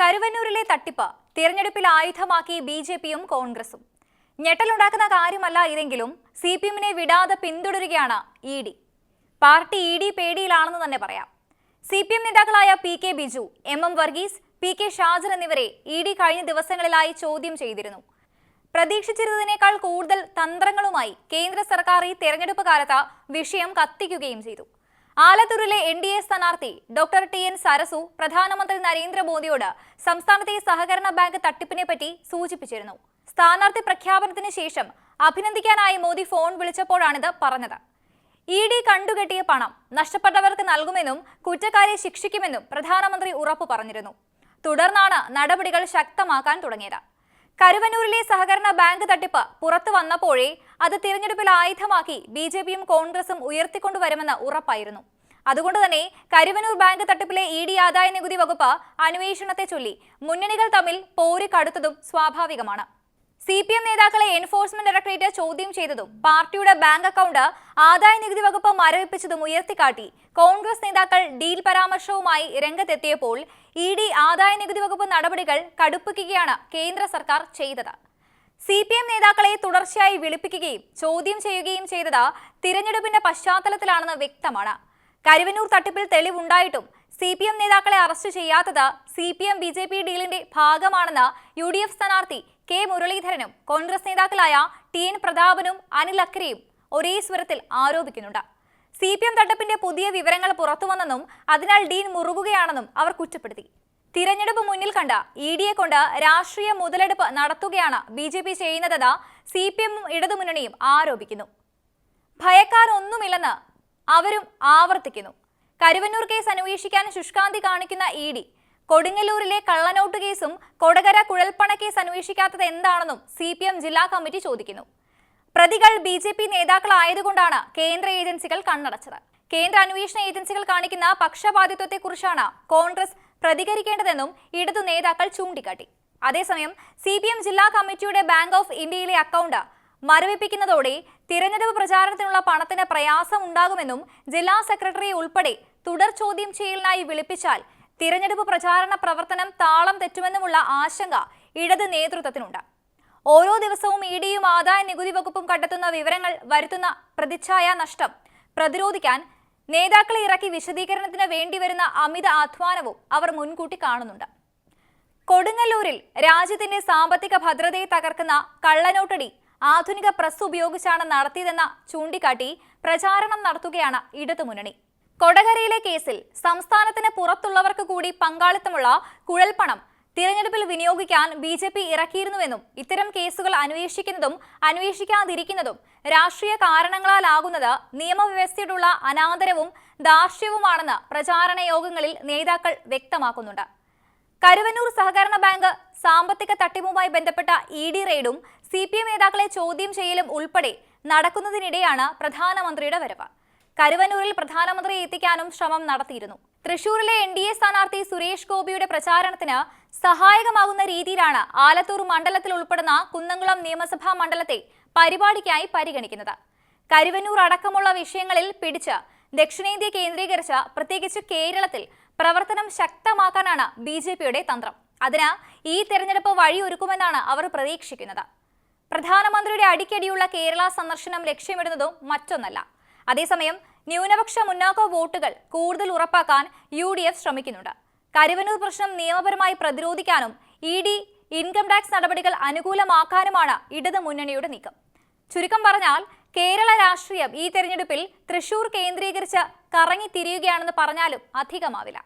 കരുവന്നൂരിലെ തട്ടിപ്പ് തിരഞ്ഞെടുപ്പിൽ ആയുധമാക്കി B J പിയും കോൺഗ്രസും. ഞെട്ടലുണ്ടാക്കുന്ന കാര്യമല്ല ഇതെങ്കിലും സി പി എമ്മിനെ വിടാതെ പിന്തുടരുകയാണ് E D. Party E D പേടിയിലാണെന്ന് തന്നെ പറയാം. സി പി എം നേതാക്കളായ P K Biju M M Varghese P K Shajan എന്നിവരെ ഇ ഡി കഴിഞ്ഞ ദിവസങ്ങളിലായി ചോദ്യം ചെയ്തിരുന്നു. പ്രതീക്ഷിച്ചിരുന്നതിനേക്കാൾ കൂടുതൽ തന്ത്രങ്ങളുമായി കേന്ദ്ര സർക്കാർ ഈ തെരഞ്ഞെടുപ്പ് കാലത്ത് വിഷയം കത്തിക്കുകയും ചെയ്തു. ആലത്തൂരിലെ എൻ ഡി എ സ്ഥാനാർത്ഥി ഡോക്ടർ ടി എൻ സരസു പ്രധാനമന്ത്രി നരേന്ദ്രമോദിയോട് സംസ്ഥാനത്തെ സഹകരണ ബാങ്ക് തട്ടിപ്പിനെ പറ്റി സൂചിപ്പിച്ചിരുന്നു. സ്ഥാനാർത്ഥി പ്രഖ്യാപനത്തിന് ശേഷം അഭിനന്ദിക്കാനായി മോദി ഫോൺ വിളിച്ചപ്പോഴാണിത് പറഞ്ഞത്. ഇ ഡി കണ്ടുകെട്ടിയ പണം നഷ്ടപ്പെട്ടവർക്ക് നൽകുമെന്നും കുറ്റക്കാരെ ശിക്ഷിക്കുമെന്നും പ്രധാനമന്ത്രി ഉറപ്പു പറഞ്ഞിരുന്നു. തുടർന്നാണ് നടപടികൾ ശക്തമാക്കാൻ തുടങ്ങിയത്. കരുവനൂരിലെ സഹകരണ ബാങ്ക് തട്ടിപ്പ് പുറത്തു വന്നപ്പോഴേ അത് തിരഞ്ഞെടുപ്പിൽ ആയുധമാക്കി ബി ജെ പിയും കോൺഗ്രസും ഉയർത്തിക്കൊണ്ടുവരുമെന്ന് ഉറപ്പായിരുന്നു. അതുകൊണ്ട് തന്നെ കരുവനൂർ ബാങ്ക് തട്ടിപ്പിലെ ഇ ഡി ആദായ നികുതി വകുപ്പ് അന്വേഷണത്തെ ചൊല്ലി മുന്നണികൾ തമ്മിൽ പോര് കടുത്തതും സ്വാഭാവികമാണ്. സി പി എം നേതാക്കളെ എൻഫോഴ്സ്മെന്റ് ഡയറക്ടറേറ്റ് ചോദ്യം ചെയ്തതും പാർട്ടിയുടെ ബാങ്ക് അക്കൗണ്ട് ആദായ നികുതി വകുപ്പ് മരവിപ്പിച്ചതും ഉയർത്തിക്കാട്ടി കോൺഗ്രസ് നേതാക്കൾ ഡീൽ പരാമർശവുമായി രംഗത്തെത്തിയപ്പോൾ ഇ ഡി ആദായ നികുതി വകുപ്പ് നടപടികൾ കടുപ്പിക്കുകയാണ് കേന്ദ്ര സർക്കാർ ചെയ്തത്. സി പി എം നേതാക്കളെ തുടർച്ചയായി വിളിപ്പിക്കുകയും ചോദ്യം ചെയ്യുകയും ചെയ്തത് തിരഞ്ഞെടുപ്പിന്റെ പശ്ചാത്തലത്തിലാണെന്ന് വ്യക്തമാണ്. കരുവന്നൂർ തട്ടിപ്പിൽ തെളിവുണ്ടായിട്ടും സി പി എം നേതാക്കളെ അറസ്റ്റ് ചെയ്യാത്തത് C P M B J P ഡീലിന്റെ ഭാഗമാണെന്ന് യു ഡി എഫ് സ്ഥാനാർത്ഥി കെ മുരളീധരനും കോൺഗ്രസ് നേതാക്കളായ ടി എൻ പ്രതാപനും അനിൽ അക്കരയും ഒരേ സ്വരത്തിൽ ആരോപിക്കുന്നുണ്ട്. സി പി എം തട്ടിപ്പിന്റെ പുതിയ വിവരങ്ങൾ പുറത്തുവന്നെന്നും അതിനാൽ ഡീൻ മുറുകുകയാണെന്നും അവർ കുറ്റപ്പെടുത്തി. തിരഞ്ഞെടുപ്പ് മുന്നിൽ കണ്ട ഇ ഡിയെ കൊണ്ട് രാഷ്ട്രീയ മുതലെടുപ്പ് നടത്തുകയാണ് ബി ജെ പി ചെയ്യുന്നതെന്ന് സി പി എമ്മും ഇടതുമുന്നണിയും ആരോപിക്കുന്നു. ഭയക്കാരൊന്നുമില്ലെന്ന് അവരും ആവർത്തിക്കുന്നു. കരുവന്നൂർ കേസ് അന്വേഷിക്കാൻ ശുഷ്കാന്തി കാണിക്കുന്ന ഇ ഡി കൊടുങ്ങല്ലൂരിലെ കള്ളനോട്ട് കേസും കൊടകര കുഴൽപ്പണ കേസ് അന്വേഷിക്കാത്തത് എന്താണെന്നും സി പി എം ജില്ലാ കമ്മിറ്റി ചോദിക്കുന്നു. പ്രതികൾ ബി ജെ പി നേതാക്കളായതുകൊണ്ടാണ് കേന്ദ്ര ഏജൻസികൾ കണ്ണടച്ചത്. കേന്ദ്ര അന്വേഷണ ഏജൻസികൾ കാണിക്കുന്ന പക്ഷപാതിത്വത്തെക്കുറിച്ചാണ് കോൺഗ്രസ് പ്രതികരിക്കേണ്ടതെന്നും ഇടതു നേതാക്കൾ ചൂണ്ടിക്കാട്ടി. അതേസമയം സി പി എം ജില്ലാ കമ്മിറ്റിയുടെ ബാങ്ക് ഓഫ് ഇന്ത്യയിലെ അക്കൗണ്ട് മരവിപ്പിക്കുന്നതോടെ തിരഞ്ഞെടുപ്പ് പ്രചാരണത്തിനുള്ള പണത്തിന് പ്രയാസം ഉണ്ടാകുമെന്നും ജില്ലാ സെക്രട്ടറി ഉൾപ്പെടെ തുടർ ചോദ്യം ചെയ്യലിനായി വിളിപ്പിച്ചാൽ തിരഞ്ഞെടുപ്പ് പ്രചാരണ പ്രവർത്തനം താളം തെറ്റുമെന്നുമുള്ള ആശങ്ക ഇടത് നേതൃത്വത്തിനുണ്ട്. ഓരോ ദിവസവും ഇ ഡിയും ആദായ നികുതി വകുപ്പും കണ്ടെത്തുന്ന വിവരങ്ങൾ വരുത്തുന്ന പ്രതിച്ഛായ നഷ്ടം പ്രതിരോധിക്കാൻ നേതാക്കളെ ഇറക്കി വിശദീകരണത്തിന് വേണ്ടിവരുന്ന അമിത അധ്വാനവും അവർ മുൻകൂട്ടി കാണുന്നുണ്ട്. കൊടുങ്ങല്ലൂരിൽ രാജ്യത്തിന്റെ സാമ്പത്തിക ഭദ്രതയെ തകർക്കുന്ന കള്ളനോട്ടടി ആധുനിക പ്രസ് ഉപയോഗിച്ചാണ് നടത്തിയതെന്ന ചൂണ്ടിക്കാട്ടി പ്രചാരണം നടത്തുകയാണ് ഇടതുമുന്നണി കൊടകരയിലെ കേസിൽ സംസ്ഥാനത്തിന് പുറത്തുള്ളവർക്ക് കൂടി പങ്കാളിത്തമുള്ള കുഴൽപ്പണം തിരഞ്ഞെടുപ്പിൽ വിനിയോഗിക്കാൻ ബി ജെ പി ഇറക്കിയിരുന്നുവെന്നും ഇത്തരം കേസുകൾ അന്വേഷിക്കുന്നതും അന്വേഷിക്കാതിരിക്കുന്നതും രാഷ്ട്രീയ കാരണങ്ങളാലാകുന്നത് നിയമവ്യവസ്ഥയോടുള്ള അനാദരവും ധാർഷ്ട്യവുമാണെന്ന് പ്രചാരണ യോഗങ്ങളിൽ നേതാക്കൾ വ്യക്തമാക്കുന്നുണ്ട്. കരുവന്നൂർ സഹകരണ ബാങ്ക് സാമ്പത്തിക തട്ടിപ്പുമായി ബന്ധപ്പെട്ട ഇ ഡി റെയ്ഡും സി പി എം നേതാക്കളെ ചോദ്യം ചെയ്യലും ഉൾപ്പെടെ നടക്കുന്നതിനിടെയാണ് പ്രധാനമന്ത്രിയുടെ വരവ്. കരുവന്നൂരിൽ പ്രധാനമന്ത്രിയെ എത്തിക്കാനും ശ്രമം നടത്തിയിരുന്നു. തൃശൂരിലെ എൻ ഡി എ സ്ഥാനാർത്ഥി സുരേഷ് ഗോപിയുടെ പ്രചാരണത്തിന് സഹായകമാകുന്ന രീതിയിലാണ് ആലത്തൂർ മണ്ഡലത്തിൽ ഉൾപ്പെടുന്ന കുന്നംകുളം നിയമസഭാ മണ്ഡലത്തെ പരിപാടിക്കായി പരിഗണിക്കുന്നത്. കരുവന്നൂർ അടക്കമുള്ള വിഷയങ്ങളിൽ പിടിച്ച് ദക്ഷിണേന്ത്യ കേന്ദ്രീകരിച്ച് പ്രത്യേകിച്ച് കേരളത്തിൽ പ്രവർത്തനം ശക്തമാക്കാനാണ് ബി ജെ പിയുടെ തന്ത്രം. അതിന് ഈ തെരഞ്ഞെടുപ്പ് വഴിയൊരുക്കുമെന്നാണ് അവർ പ്രതീക്ഷിക്കുന്നത്. പ്രധാനമന്ത്രിയുടെ അടിക്കടിയുള്ള കേരള സന്ദർശനം ലക്ഷ്യമിടുന്നതും മറ്റൊന്നല്ല. അതേസമയം ന്യൂനപക്ഷ മുന്നാക്ക വോട്ടുകൾ കൂടുതൽ ഉറപ്പാക്കാൻ യു ഡി എഫ് ശ്രമിക്കുന്നുണ്ട്. കരുവനൂർ പ്രശ്നം നിയമപരമായി പ്രതിരോധിക്കാനും ഇ ഡി ഇൻകം ടാക്സ് നടപടികൾ അനുകൂലമാക്കാനുമാണ് ഇടത് മുന്നണിയുടെ നീക്കം. ചുരുക്കം പറഞ്ഞാൽ കേരള രാഷ്ട്രീയം ഈ തെരഞ്ഞെടുപ്പിൽ തൃശൂർ കേന്ദ്രീകരിച്ച് കറങ്ങിത്തിരിയുകയാണെന്ന് പറഞ്ഞാലും അധികമാവില്ല.